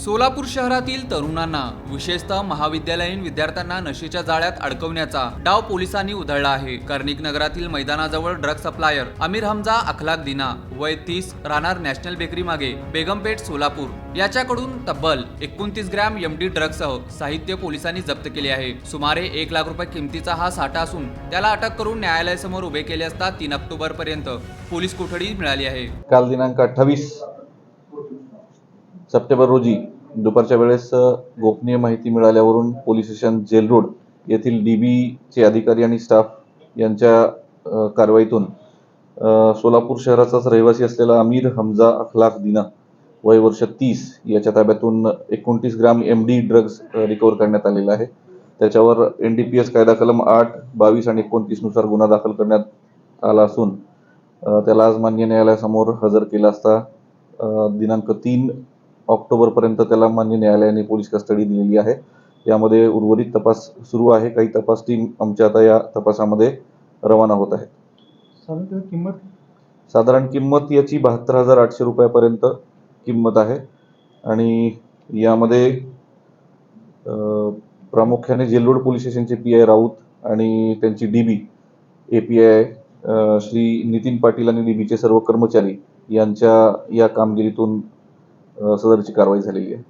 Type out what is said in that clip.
सोलापूर शहरातील तरुणांना विशेषतः महाविद्यालयीन विद्यार्थ्यांना नशेच्या जाळ्यात अडकवण्याचा डाव पोलिसांनी उधळला आहे. कर्णिक नगरातील मैदानाजवळ ड्रग सप्लायर अमीर हमजा अखलाक दिना वय तीस राहणार नॅशनल बेकरी मागे बेगमपेठ सोलापूर. याच्याकडून तब्बल एकोणतीस ग्रॅम एमडी ड्रगसह साहित्य पोलिसांनी जप्त केले आहे. सुमारे एक लाख रुपये किमतीचा हा साठा असून त्याला अटक करून न्यायालयासमोर उभे केले असता तीन ऑक्टोबर पर्यंत पोलीस कोठडी मिळाली आहे. काल दिनांक अठ्ठावीस सप्टेंबर रोजी दुपारच्या वेळेस गोपनीय माहिती मिळाल्यावरून पोलीस स्टेशन जेल रोड येथील डी बीचे अधिकारी आणि स्टाफ यांच्या कारवाईतून सोलापूर शहराचाच रहिवासी असलेला अमीर हमजा अखलाक दिना वय वर्ष तीस याच्या ताब्यातून एकोणतीस gram M D drugs recover करण्यात आलेला आहे. त्याच्यावर एन डी पी एस कायदा कलम आठ बावीस आणि एकोणतीसनुसार गुन्हा दाखल करण्यात आला असून त्याला आज मान्य न्यायालयासमोर हजर केला असता दिनांक तीन ऑक्टोबरपर्यंत त्याला मान्य न्यायालयाने पोलीस कस्टडी दिलेली आहे. यामध्ये उर्वरित तपास सुरू आहे. काही तपास टीम आमच्या आता या तपासामध्ये रवाना होत आहे साधारण किंमत? साधारण किंमत याची बहात्तर हजार आठशे रुपयापर्यंत किंमत आहे. आणि यामध्ये प्रामुख्याने जेलरोड पोलीस स्टेशनचे पी आय राऊत आणि त्यांची D B A P I Shri Nitin Patil आणि डी बीचे सर्व कर्मचारी यांच्या या कामगिरीतून सदरची कारवाई झालेली आहे.